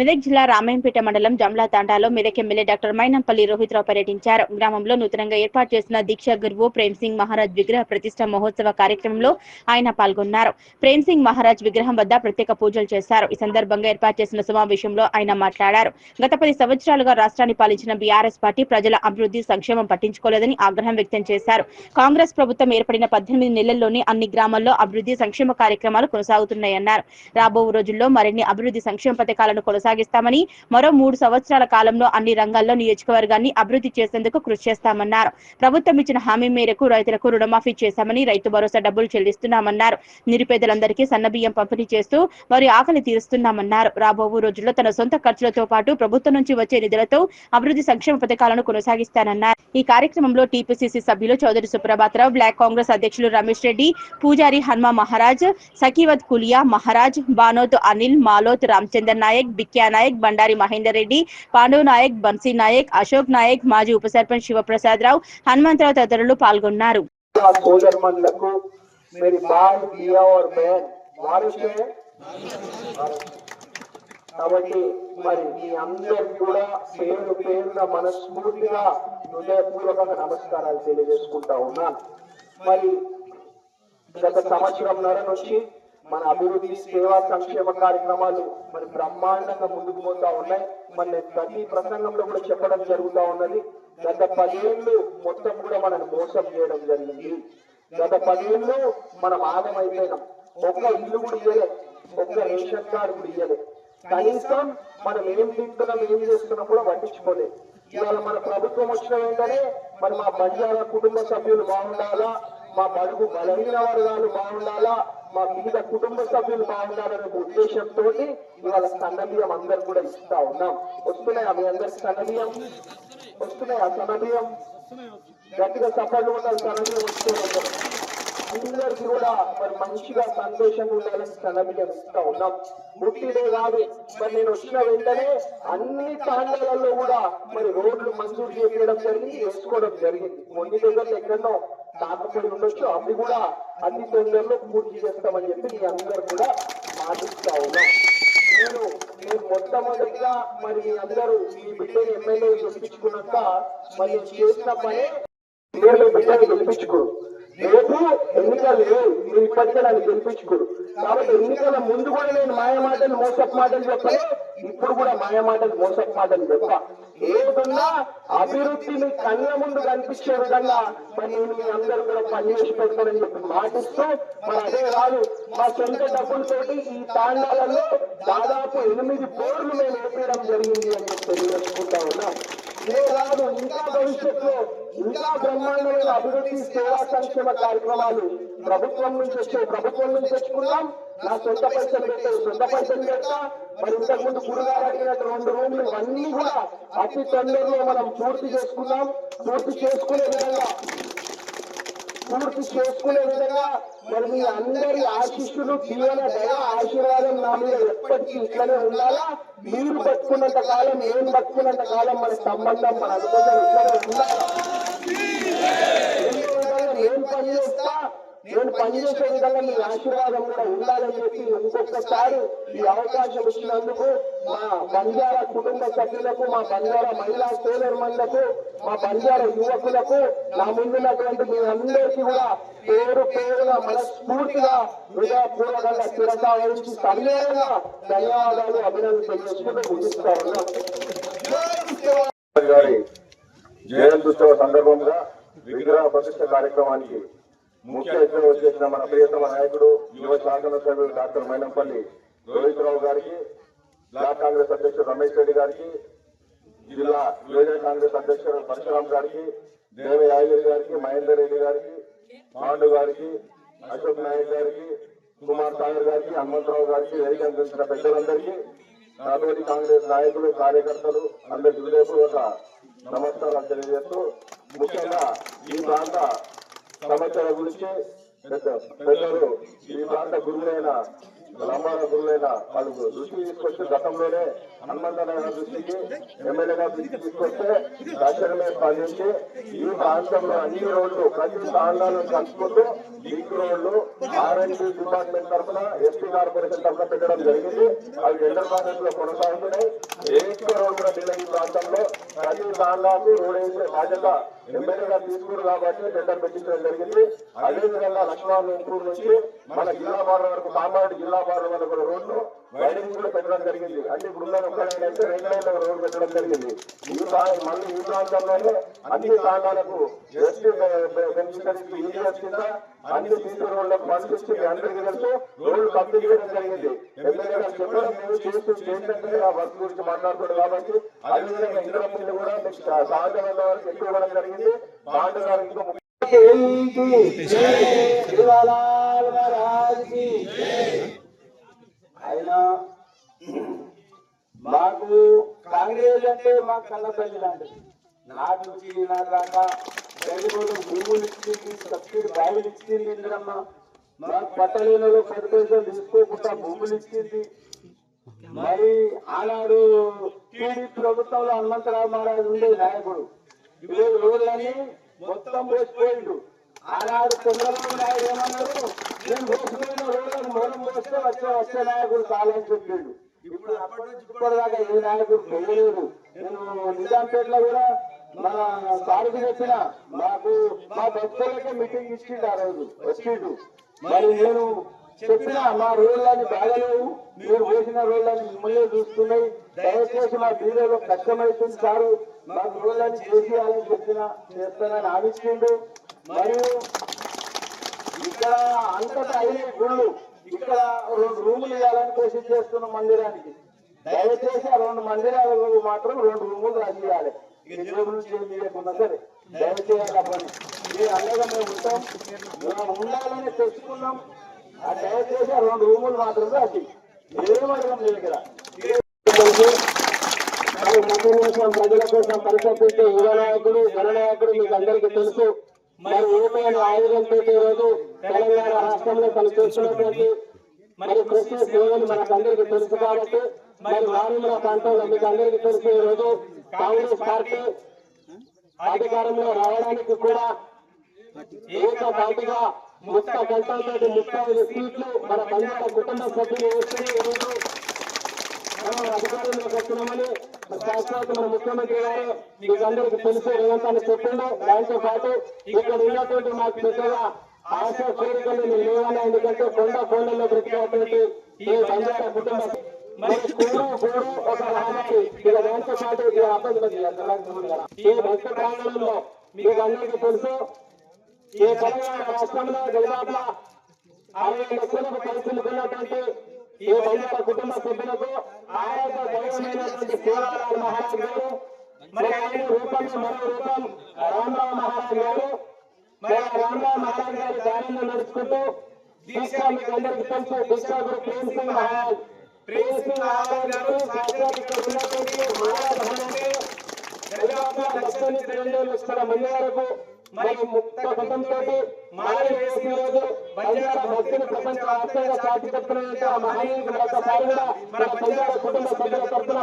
మెదక్ జిల్లా రామాయంపేట మండలం జమ్లా తాండాలో మెదక్ ఎమ్మెల్యే డాక్టర్ మైనంపల్లి రోహిత్రావు పర్యటించారు. గ్రామంలో నూతనంగా ఏర్పాటు చేసిన దీక్షా గురువు ప్రేమ్ సింగ్ మహారాజ్ విగ్రహ ప్రతిష్ట మహోత్సవ కార్యక్రమంలో ఆయన పాల్గొన్నారు. ప్రేమ్ సింగ్ మహారాజ్ విగ్రహం వద్ద ప్రత్యేక పూజలు చేశారు. ఈ సందర్భంగా ఏర్పాటు చేసిన సమావేశంలో ఆయన మాట్లాడారు. గత పది సంవత్సరాలుగా రాష్ట్రాన్ని పాలించిన బీఆర్ఎస్ పార్టీ ప్రజల అభివృద్ధి సంక్షేమం పట్టించుకోలేదని ఆగ్రహం వ్యక్తం చేశారు. కాంగ్రెస్ ప్రభుత్వం ఏర్పడిన పద్దెనిమిది నెలల్లోనే అన్ని గ్రామాల్లో అభివృద్ధి సంక్షేమ కార్యక్రమాలు కొనసాగుతున్నాయన్నారు. రాబో రోజుల్లో మరిన్ని అభివృద్ధి సంక్షేమ పథకాలను కొనసాగిస్తామని మరో మూడు సంవత్సరాల కాలంలో అన్ని రంగాల్లో నియోజకవర్గాన్ని అభివృద్ధి చేసేందుకు కృషి చేస్తామన్నారు. ప్రభుత్వం ఇచ్చిన హామీ మేరకు రైతులకు రుణమాఫీ చేశామని రైతు భరోసా డబ్బులు చెల్లిస్తున్నామన్నారు. నిరుపేదలందరికీ సన్నబియ్యం పంపిణీ చేస్తూ వారి ఆకలి తీరుస్తున్నామన్నారు. రాబో రోజుల్లో తన సొంత ఖర్చులతో పాటు ప్రభుత్వం నుంచి వచ్చే నిధులతో అభివృద్ధి సంక్షేమ పథకాలను కొనసాగిస్తానన్నారు. ఈ కార్యక్రమంలో టీపీసీసీ సభ్యులు చౌదరి సుప్రభాతరావు బ్లాక్ కాంగ్రెస్ అధ్యక్షులు రమేష్ రెడ్డి పూజారి హన్మా మహారాజ్ సఖీవత్ కులియా మహారాజ్ బానోత్ అనిల్ మాలోత్ రామచందర్ నాయక్ విక్యా నాయక్ బండారి మహేందర్ రెడ్డి పాండవ్ నాయక్ బన్సీ నాయక్ అశోక్ నాయక్ మాజీ ఉప సర్పంచ్ శివప్రసాద్ రావు హనుమంతరావు తదితరులు పాల్గొన్నారు. కాబట్టి మరి మీ అందరికి కూడా పేరు పేరున మనస్ఫూర్తిగా హృదయపూర్వకంగా నమస్కారాలు తెలియజేసుకుంటా ఉన్నా మరి గత సంవత్సరంన్నర నుంచి మన అభివృద్ధి సేవా సంక్షేమ కార్యక్రమాలు మరి బ్రహ్మాండంగా ముందుకు పోతా ఉన్నాయి. మరి ప్రతి ప్రసంగంలో కూడా చెప్పడం జరుగుతా ఉన్నది. గత పదేళ్ళు మొత్తం కూడా మనల్ని మోసం చేయడం జరిగింది. గత పదేళ్ళు మనం ఆగమైపోయినాం. ఒక్క ఇల్లు కూడా ఇయ్యలేదు ఒక్క రేషన్ కార్డు కూడా ఇయ్యలేదు కనీసం మనం ఏం తింటున్నాం ఏం చేస్తున్నాం కూడా పట్టించుకోలేదు ఇవాళ మన ప్రభుత్వం వచ్చిన వెంటనే మరి మా బంజారా కుటుంబ సభ్యులు బాగుండాలా? మా బడుగు బలహీన వర్గాలు బాగుండాలా? మా మిగత కుటుంబ సభ్యులు బాగుండాలనే ఉద్దేశంతో ఇవాళ సన్నబియ్యం అందరు కూడా ఇస్తా ఉన్నాం. వస్తున్నాయా మీ అందరు సన్నబియ్యం వస్తున్నాయా సన్నబియ్యం గట్టిగా సఫలు ఉండాలి సన్నబియ్యం వస్తూ అందరికి కూడా మరి మంచిగా సంతోషంగా ఉండాలని సన్నబియ్యం ఇస్తా ఉన్నాం. పుట్టిదే కాదు మరి నేను వచ్చిన వెంటనే అన్ని తాండాలలో కూడా మరి రోడ్లు మంజూరు చేయడం జరిగింది వేసుకోవడం జరిగింది. మొన్న దగ్గర ఎక్కడో కాకపోయి ఉండొచ్చు. అవి కూడా అన్ని తొందరలో పూర్తి చేస్తామని చెప్పి మీ అందరు కూడా మాటిస్తా ఉన్నాం. నేను నేను మొట్టమొదటిగా మరి మీ అందరూ మీ బిడ్డని ఎమ్మెల్యే గెలిపించుకున్నాక మరి చేసిన పని నేను బిడ్డని గెలిపించుకోడు రేపు ఎన్నికలు లేవు. మీరు ఇప్పటికే నన్ను గెలిపించుకోడు కాబట్టి ఎన్నికల ముందు కూడా నేను మాయ మాటలు మోసపు మాటలు చెప్పలే. ఇప్పుడు కూడా మాయ మాటలు మోసపు మాటలు చెప్పా. ఏ విధంగా అభివృద్ధిని కళ్ళ ముందు కనిపించే విధంగా మరి నేను మీ అందరూ కూడా పనిచేసి పెడతానని చెప్పి మాటిస్తూ మరి అదే కాదు మా సొంత డబ్బులతోటి ఈ తాండాలలో దాదాపు ఎనిమిది బోర్లు మేము వేపించడం జరిగింది అని చెప్పి తెలియజేసుకుంటా ఉన్నాం. ఏ కాదు ఇంకా భవిష్యత్తులో ఇంకా బ్రహ్మాండమైన అభివృద్ధి సేవా సంక్షేమ కార్యక్రమాలు ప్రభుత్వం నుంచి వచ్చే ప్రభుత్వం నుంచి తెచ్చుకున్నాం. నా సొంత పైసలు పెట్టే సొంత పైసలు పెట్టా. మరి ఇంతకు ముందు గురుగారు అడిగినట్టు రెండు రూమ్లు అన్ని కూడా అతి తొందరలో మనం పూర్తి చేసుకున్నాం. పూర్తి చేసుకునే విధంగా పూర్తి చేసుకునే విధంగా మరి మీ అందరి ఆశీస్సులు దీవెన దయ ఆశీర్వాదం నా మీద ఎప్పటికీ ఇట్లనే ఉండాలా? మీరు బతుకున్నంత కాలం ఏం బతుకున్నంత కాలం మన సంబంధం మన అనుబంధం ఇట్లనే ఉండాలా? ఏం పని చేస్తా? నేను పనిచేసే విధంగా మీ ఆశీర్వాదం కూడా ఉండాలని చెప్పి ఇంకొకసారి ఈ అవకాశం ఇచ్చినందుకు మా బంజారా కుటుంబ సభ్యులకు మా బంజారా మహిళా సోదరులకు మా బంజారా యువకులకు నా ముందున్నటువంటి మీ అందరికీ కూడా పేరు పేరున మనస్ఫూర్తిగా హృదయపూర్వకంగా చిరతా వహించి సవినయంగా ధన్యవాదాలు అభినందన తెలియజేసుకుంటూ ముగిస్తా ఉన్నాం. జయంత్యుత్సవ సందర్భంగా విగ్రహ ప్రతిష్ట కార్యక్రమానికి ముఖ్య అతిథిగా వచ్చేసిన మన ప్రియతమ నాయకుడు యువ శాసనసభ్యులు డాక్టర్ మైనంపల్లి రోహిత్రావు గారికి బ్లాక్ కాంగ్రెస్ అధ్యక్షుడు రమేష్ రెడ్డి గారికి జిల్లా యువజన కాంగ్రెస్ అధ్యక్షుడు పరశురామ్ గారికి దేవ యాదగిరి గారికి మహేందర్ రెడ్డి గారికి పాండు గారికి అశోక్ నాయక్ గారికి కుమార్ సాగర్ గారికి హనుమంతరావు గారికి వేదిక అందించిన పెద్దలందరికీ నాతోటి కాంగ్రెస్ నాయకులు కార్యకర్తలు అందరి హృదయపూర్వక నమస్కారాలు తెలియజేస్తూ ముఖ్యంగా ఈ ప్రాంత సమస్యల గురించి పెద్దలు ఈ ప్రాంత గురువులైన బ్రహ్మాండ గురువులైన వాళ్ళు దృష్టి తీసుకొస్తే గతంలోనే హనుమంతన్న దృష్టికి ఎమ్మెల్యే తీసుకొస్తే తక్షణమే స్పందించి ఈ ప్రాంతంలో అన్ని రోడ్లు ప్రతి స్థానాలను కలుపుకుంటూ లింక్ రోడ్లు ఆర్ఎండ్బి డిపార్ట్మెంట్ తరఫున ఎస్పీ కార్పొరేషన్ తరఫున పెట్టడం జరిగింది. అవి టెండర్ ప్రాసెస్లో కొనసాగుతున్నాయి. ఏక రోడ్ కూడా నిన్న ఈ ప్రాంతంలో. ప్రతి తాండాకు రోడ్ వేసే బాధ్యత ఎమ్మెల్యేగా గారు తీసుకున్నారు కాబట్టి టెండర్ పెట్టించడం జరిగింది. అదేవిధంగా లక్ష్మణ నుంచి మన జిల్లా బార్డర్ వరకు కామారెడ్డి జిల్లా బార్డర్ వరకు రోడ్లు వైరింగ్ కూడా పెట్టడం జరిగింది అంటే ఇప్పుడు ఉన్న ఒక్కడైనా అయితే రెండు లైన్ల రోడ్డు పెట్టడం జరిగింది ఈ మళ్ళీ ఈ ప్రాంతంలోనే అన్ని ప్రాంతాలకు ఎస్టీ బెనిఫిషరీస్ యూనియన్స్ కింద అన్ని సీసీ రోడ్లకు పంపిస్తే అందరికీ తెలుసు రోడ్లు కంప్లీట్ చేయడం జరిగింది ఎందుకంటే చెప్పడం మీరు చేస్తూ చేసినట్టుగా ఆ వర్క్ గురించి మాట్లాడుతున్నారు కాబట్టి అదేవిధంగా ఇంద్ర పిల్లలు కూడా మీకు సహజమైన వరకు ఎక్కువ ఇవ్వడం జరిగింది బాండ్ గారు ఇంకో ముఖ్య శివలాల్ మహారాజ్కి ఆయన మాకు కాంగ్రెస్ అంటే మాకు కన్న తల్లి లాంటిది. నాటి నుంచి దాకా రైతులు భూములు ఇచ్చింది సబ్సిడీ బావులు ఇచ్చింది ఇందిరమ్మ మాకు పట్టణంలో పది పైసలు తీసుకోకుండా భూములు ఇచ్చింది. మరి ఆనాడు టీడీ ప్రభుత్వంలో హనుమంతరావు మహారాజు ఉండే నాయకుడు. ఈరోజు రోడ్లన్నీ మొత్తం పోసిపోయిండు ఆనాడు చంద్రబాబు నాయుడు ఏమన్నారు నేను పోసిపోయిన మూలం పోస్తే వచ్చే వచ్చే నాయకుడు కాలని చెప్పిండు. ఇప్పుడు అప్పటి నుంచి ఇప్పటిదాకా ఏ నాయకుడు నేను నిజాంపేటలో కూడా మన సారికి చెప్పిన మాకు మా భక్తులకే మీటింగ్ ఇచ్చిండు ఆ రోజు వచ్చిండు. మరి నేను చెప్పిన మా రోడ్లని బాగలేవు మీరు వేసిన రోడ్లని మిమ్మల్ని చూస్తున్నాయి. దయచేసి మా బీరోలో కష్టమవుతుంది సారు మాకు రోడ్లని చేసేయాలని చెప్పిన చేస్తానని ఆలోచించిండు మరియు ఇక్కడ అంతటా అయిన గుళ్ళు ఇక్కడ రెండు రూములు ఇవ్వాలని కోసి చేస్తున్న మందిరానికి. దయచేసి ఆ రెండు మందిరాలకు మాత్రం రెండు రూములు రాసియాలి ఇక లేకుండా సరే. దయచేయాలి మీరు అండగా మేము ఉంటాం. మేము ఉండాలని తెచ్చుకున్నాం. ఆ దయచేసి ఆ రెండు రూములు మాత్రం రాసి ఏమడగం మీ దగ్గర ప్రజల కోసం పరిశోధించే యువ నాయకుడు జననాయకుడు మీకు అందరికీ తెలుసు. మరి ఏమైనా ఆయుధంతో ఈ రోజు తెలంగాణ రాష్ట్రంలో తను చేస్తున్నటువంటి మరి క్రిస్మస్ దేవుని మనకు అందరికీ తెలుసు కాబట్టి మరి మారుమూల ప్రాంతంలో మీకు అందరికీ తెలుసు ఈ రోజు కాంగ్రెస్ పార్టీ అధికారంలో రావడానికి కూడా ఏక పార్టీగా ముక్త గంటలతో ముప్పై ఐదు సీట్లు మన పండుగ కుటుంబ సభ్యులు వేస్తే ఈ రోజు. అధికారంలోకి వస్తున్నామని శాశ్వత మన ముఖ్యమంత్రి గారు మీకు అందరికి తెలుసు రేవంత్ చెప్పిండు దాంతో పాటు ఇక్కడ ఉన్నటువంటి మాకు పెద్దగా ఆశ కోరికలు లేవాలి ఎందుకంటే కొండ కొండల్లో బ్రతికేటువంటి ఈ బంజారా మరి కూడు ఒక ఇక దాంతో పాటు ఈ భక్త ప్రాంగణంలో మీకు అందరికీ తెలుసు ఈ తెలంగాణ రాష్ట్రంలో దాదాపు అరవై లక్షలకు పైసలుకున్నటువంటి ఈ వైద్య కుటుంబ సభ్యులకు ఆరోగ్య దైవమైనటువంటి శివరామ మహారాజ్ గారు మరి ఆయన రూపంలో మరో రూపం రామరావు మహారాజ్ గారు. మరి ఆ రామరావు మహారాజ్ గారి దారిలో నడుచుకుంటూ దీక్ష మీకు అందరికీ తెలుసు దీక్ష గురు ప్రేమ్ సింగ్ మహారాజ్. ప్రేమ్ సింగ్ మహారాజ్ గారు సాక్షాత్ ఇక్కడ ఉన్నటువంటి మహారాజ్ అంటే దాదాపు లక్ష నుంచి రెండు లక్షల మంది వరకు మరి ముక్త కుటుంబంతో మారి వేసి రోజు బంజారా భక్తులు ప్రపంచవ్యాప్తంగా చాటి చెప్తున్నారంటే కుటుంబ సభ్యుల తరఫున